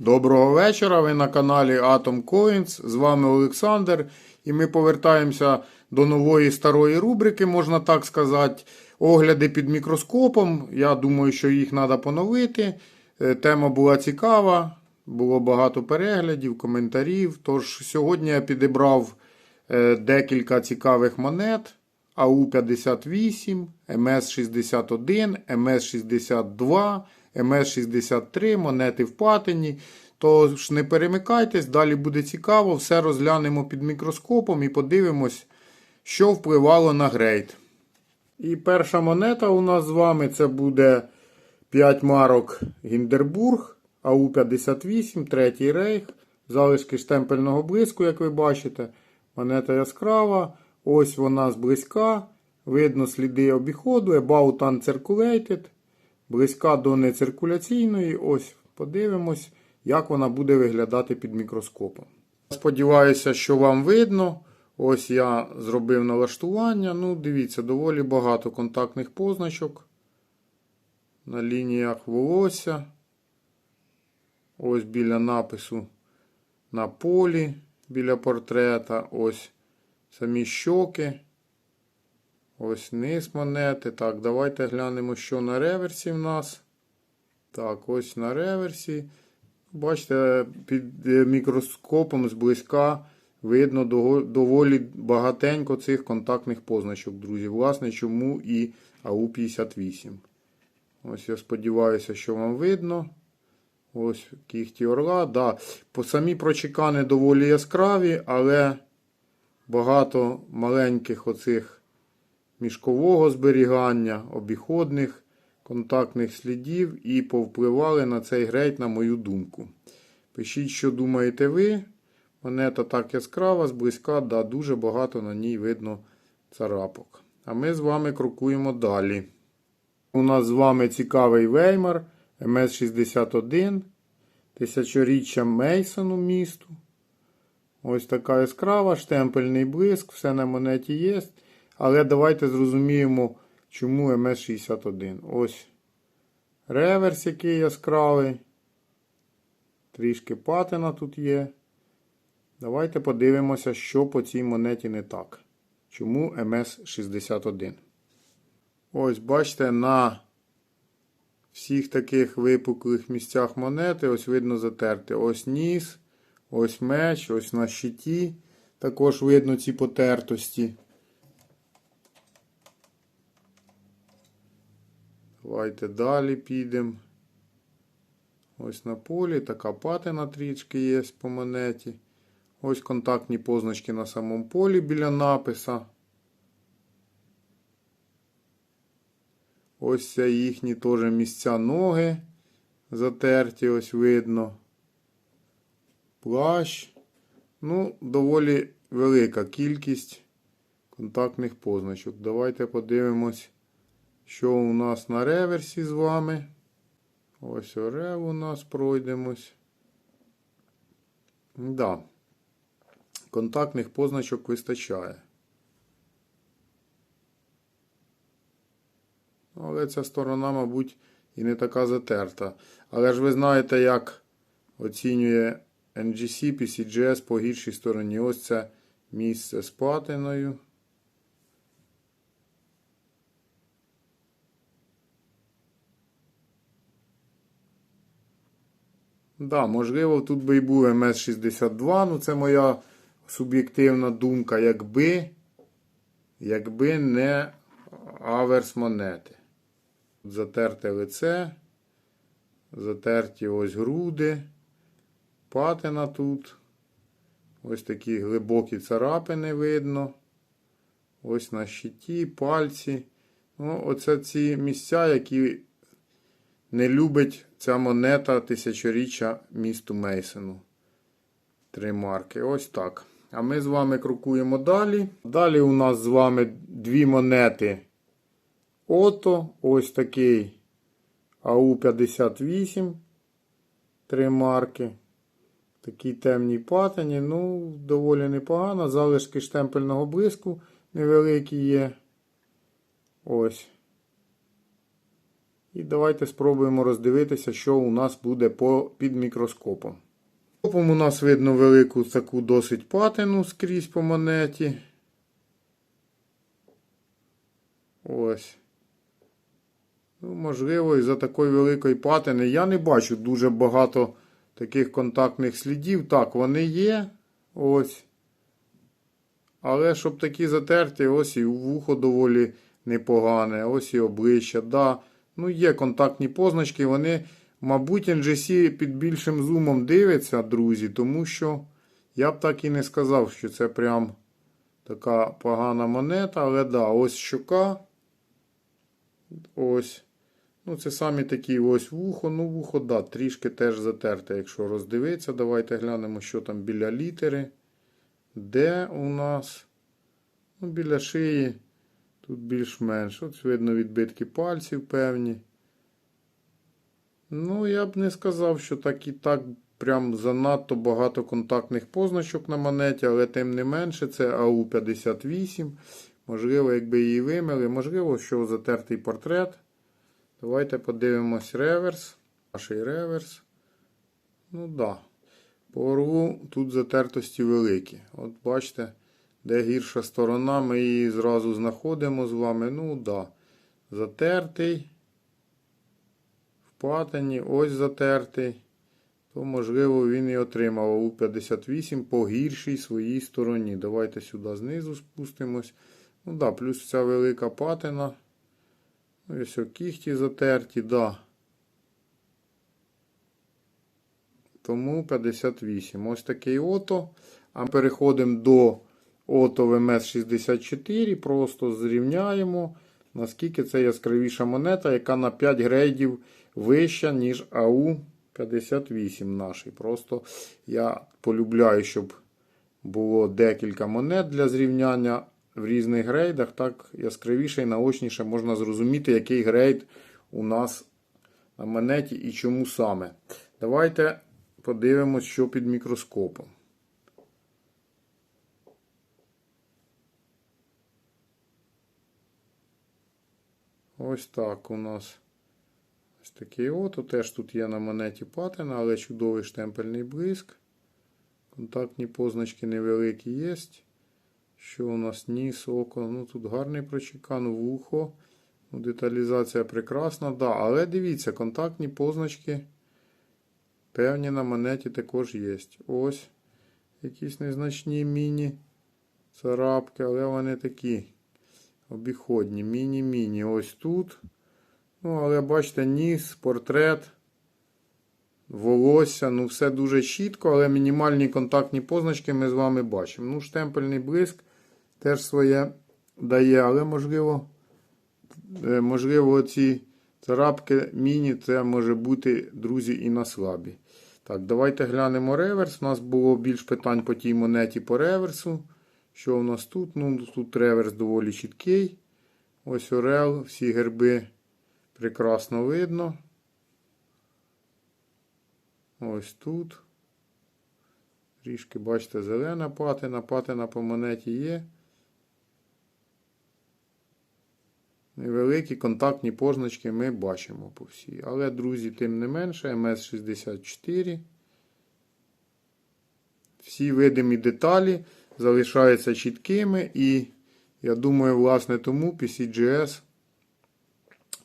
Доброго вечора. Ви на каналі Atom Coins. З вами Олександр. І ми повертаємося до нової старої рубрики, можна так сказати. Огляди під мікроскопом. Я думаю, що їх треба поновити. Е, Тема була цікава, було багато переглядів, коментарів. Тож сьогодні я підібрав е, декілька цікавих монет. АУ-58, МС-61, МС-62, МС-63, монети в патині. Тож не перемикайтесь, далі буде цікаво. Все розглянемо під мікроскопом і подивимось, що впливало на грейд. І перша монета у нас з вами це буде 5 марок Гіндербург, АУ-58, третій рейх, залишки штемпельного блиску, як ви бачите. Монета яскрава. Ось вона зблизька. Видно сліди обіходу. About uncirculated. Близька до нециркуляційної. Ось подивимось, як вона буде виглядати під мікроскопом. Сподіваюся, що вам видно. Ось я зробив налаштування. Ну, дивіться, доволі багато контактних позначок. На лініях волосся. Ось біля напису на полі, біля портрета. Ось самі щоки. Ось низ монети. Так, давайте глянемо, що на реверсі в нас. Так, ось на реверсі. Бачите, під е, мікроскопом зблизька видно доволі багатенько цих контактних позначок, друзі. Власне, чому і АУ-58. Ось я сподіваюся, що вам видно. Ось кіхті орла. Да. По самі прочекани доволі яскраві, але багато маленьких оцих мішкового зберігання, обіходних контактних слідів і повпливали на цей грейд, на мою думку. Пишіть, що думаєте ви. Монета так яскрава, зблизька, да, дуже багато на ній видно царапок. А ми з вами крокуємо далі. У нас з вами цікавий Веймар МС-61, тисячоріччя Мейсону місту. Ось така яскрава, штемпельний блиск, все на монеті є. Але давайте зрозуміємо, чому МС-61. Ось реверс, який яскравий. Трішки патина тут є. Давайте подивимося, що по цій монеті не так. Чому МС-61. Ось, бачите, на всіх таких випуклих місцях монети, ось видно затерти. Ось ніс, ось меч, ось на щиті. Також видно ці потертості. Давайте далі підемо. Ось на полі така патина трішки є по монеті. Ось контактні позначки на самому полі біля написа. Ось їхні теж місця ноги затерті, ось видно. Плащ. Ну, доволі велика кількість контактних позначок. Давайте подивимось, що у нас на реверсі з вами. Ось орел у нас пройдемось. Да. Контактних позначок вистачає. Але ця сторона, мабуть, і не така затерта. Але ж ви знаєте, як оцінює NGC PCGS по гіршій стороні. Ось це місце з патиною. Да, можливо, тут би і був МС-62, ну це моя суб'єктивна думка, якби, якби не аверс монети. Затерте лице, затерті ось груди, патина тут. Ось такі глибокі царапини видно. Ось на щиті, пальці. Ну, оце ці місця, які не любить ця монета тисячоріччя місту Мейсону. Три марки. Ось так. А ми з вами крокуємо далі. Далі у нас з вами дві монети. Ото. Ось такий АУ-58. Три марки. Такі темні патині. Ну, доволі непогано. Залишки штемпельного блиску невеликі є. Ось. І давайте спробуємо роздивитися, що у нас буде під мікроскопом. Мікроскопом у нас видно велику таку досить патину скрізь по монеті. Ось. Ну, можливо, із-за такої великої патини я не бачу дуже багато таких контактних слідів. Так, вони є. Ось. Але щоб такі затерті, ось і вухо доволі непогане, ось і обличчя. Да. Ну, є контактні позначки, вони, мабуть, NGC під більшим зумом дивляться, друзі, тому що я б так і не сказав, що це прям така погана монета. Але да, ось щока. Ось. Ну, це самі такі ось вухо. Ну, вухо, да, трішки теж затерте, якщо роздивитися. Давайте глянемо, що там біля літери. Де у нас? Ну, біля шиї. Тут більш-менш. От видно відбитки пальців певні. Ну, я б не сказав, що так і так прям занадто багато контактних позначок на монеті, але тим не менше, це АУ-58. Можливо, якби її вимили, можливо, що затертий портрет. Давайте подивимось реверс. Наш реверс. Ну. Да. По орлу тут затертості великі. От бачите, де гірша сторона, ми її зразу знаходимо з вами. Ну. Да. Затертий. В ось затертий. То, можливо, він і отримав у 58 по гіршій своїй стороні. Давайте сюди знизу спустимось. Ну да, плюс ця велика патина. Ось о кіхті затерті, да. Тому 58. Ось такий ото. А переходимо до ото ВМС-64. Просто зрівняємо, наскільки це яскравіша монета, яка на 5 грейдів вища, ніж АУ-58 наш. Просто я полюбляю, щоб було декілька монет для зрівняння в різних грейдах. Так яскравіше і наочніше можна зрозуміти, який грейд у нас на монеті і чому саме. Давайте подивимось, що під мікроскопом. Ось так у нас ось такий ото. Теж тут є на монеті патина, але чудовий штемпельний блиск. Контактні позначки невеликі є. Що у нас ніс, око. Ну тут гарний прочекан, вухо. Ну, деталізація прекрасна, да. Але дивіться, контактні позначки певні на монеті також є. Ось якісь незначні міні-царапки, але вони такі обіходні. Міні-міні. Ось тут. Ну, але бачите, ніс, портрет, волосся. Ну, все дуже чітко, але мінімальні контактні позначки ми з вами бачимо. Ну, штемпельний блиск теж своє дає, але можливо, е, можливо, ці царапки міні, це може бути, друзі, і на слабі. Так, давайте глянемо реверс. У нас було більш питань по тій монеті по реверсу. Що у нас тут? Ну, Тут реверс доволі чіткий. Ось орел, всі герби прекрасно видно. Ось тут. Трішки, бачите, зелена патина, патина по монеті є. Невеликі контактні позначки ми бачимо по всій. Але, друзі, тим не менше, МС64. Всі видимі деталі залишаються чіткими. І, я думаю, власне, тому PCGS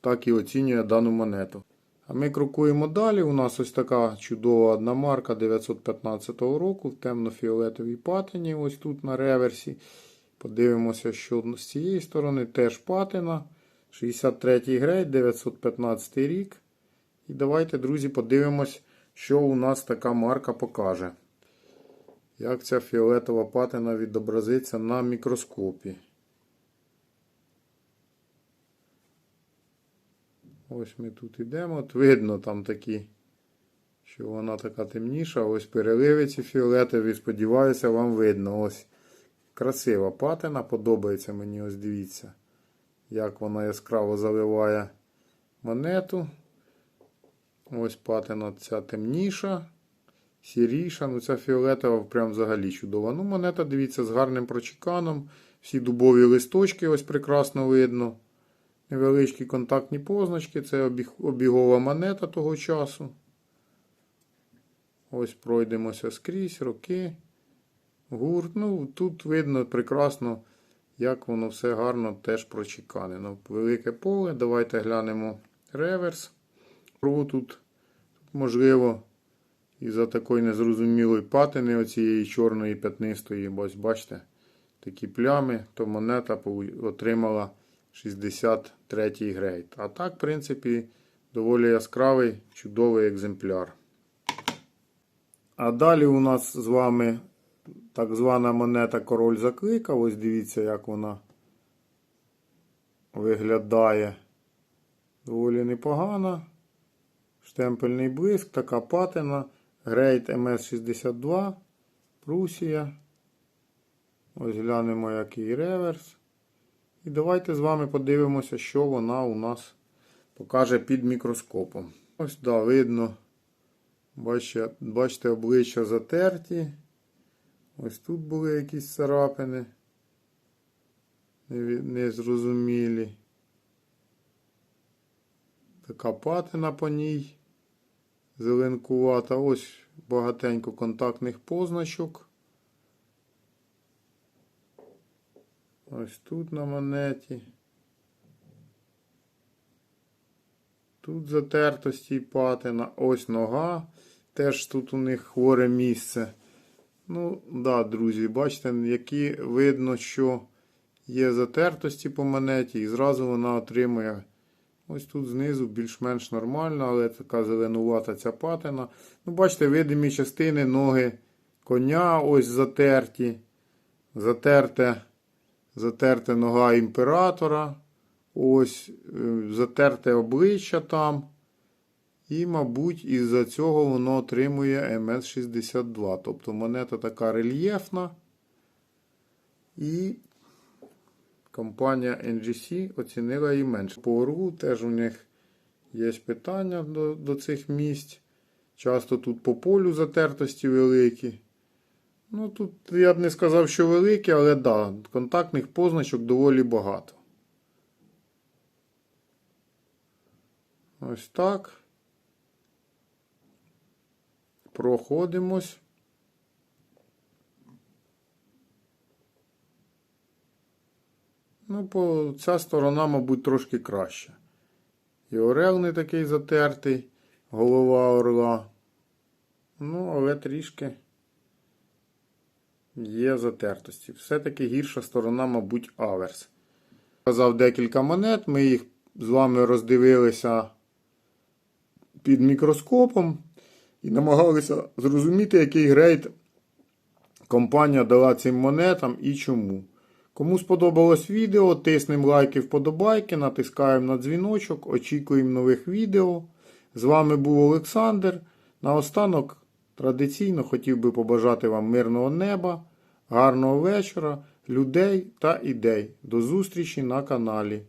так і оцінює дану монету. А ми крокуємо далі. У нас ось така чудова одна марка 915 року в темно-фіолетовій патині. Ось тут на реверсі. Подивимося, що з цієї сторони теж патина. 63-й грейд, 915 рік. І давайте, друзі, подивимось, що у нас така марка покаже. Як ця фіолетова патина відобразиться на мікроскопі. Ось ми тут йдемо. От видно там такі, що вона така темніша. Ось переливиці фіолетові. Сподіваюся, вам видно. Ось красива патина. Подобається мені, ось дивіться, як вона яскраво заливає монету. Ось патина ця темніша. Сіріша, ну ця фіолетова прям взагалі чудова. Ну, монета, дивіться, з гарним прочеканом. Всі дубові листочки ось прекрасно видно. невеличкі контактні позначки. Це обігова монета того часу. Ось пройдемося скрізь, роки, гурт. Ну, тут видно прекрасно, як воно все гарно теж прочеканено. Велике поле. Давайте глянемо реверс. Тут, тут можливо, із-за такої незрозумілої патини, оцієї чорної п'ятнистої, ось бачите, такі плями, то монета отримала 63-й грейд. А так, в принципі, доволі яскравий, чудовий екземпляр. А далі у нас з вами так звана монета Король Заклика. Ось дивіться, як вона виглядає. Доволі непогана. Штемпельний блиск, така патина. Грейд МС-62. Прусія. Ось глянемо, який реверс. І давайте з вами подивимося, що вона у нас покаже під мікроскопом. Ось, да, видно. Бачите, бачите, обличчя затерті. Ось тут були якісь царапини. Незрозумілі. Така патина по ній. Зеленкувата. Ось багатенько контактних позначок. Ось тут на монеті. Тут затертості і патина. Ось нога. Теж тут у них хворе місце. Ну, да, друзі, бачите, які видно, що є затертості по монеті, і зразу вона отримує. Ось тут знизу більш-менш нормально, але така зеленувата ця патина. Ну, бачите, видимі частини ноги коня ось затерті. Затерте, затерте нога імператора. Ось е, затерте обличчя там. І, мабуть, із-за цього воно отримує МС-62. Тобто монета така рельєфна. І компанія NGC оцінила її менше. По ОРУ теж у них є питання до, до цих місць. Часто тут по полю затертості великі. Ну, тут я б не сказав, що великі, але да, контактних позначок доволі багато. Ось так. Проходимось. Ну, по ця сторона, мабуть, трошки краща. І орел не такий затертий, голова орла. Ну, але трішки є затертості. Все-таки гірша сторона, мабуть, аверс. Казав декілька монет, ми їх з вами роздивилися під мікроскопом і намагалися зрозуміти, який грейд компанія дала цим монетам і чому. Кому сподобалось відео, тиснемо лайки, вподобайки, натискаємо на дзвіночок, очікуємо нових відео. З вами був Олександр. Наостанок традиційно хотів би побажати вам мирного неба, гарного вечора, людей та ідей. До зустрічі на каналі.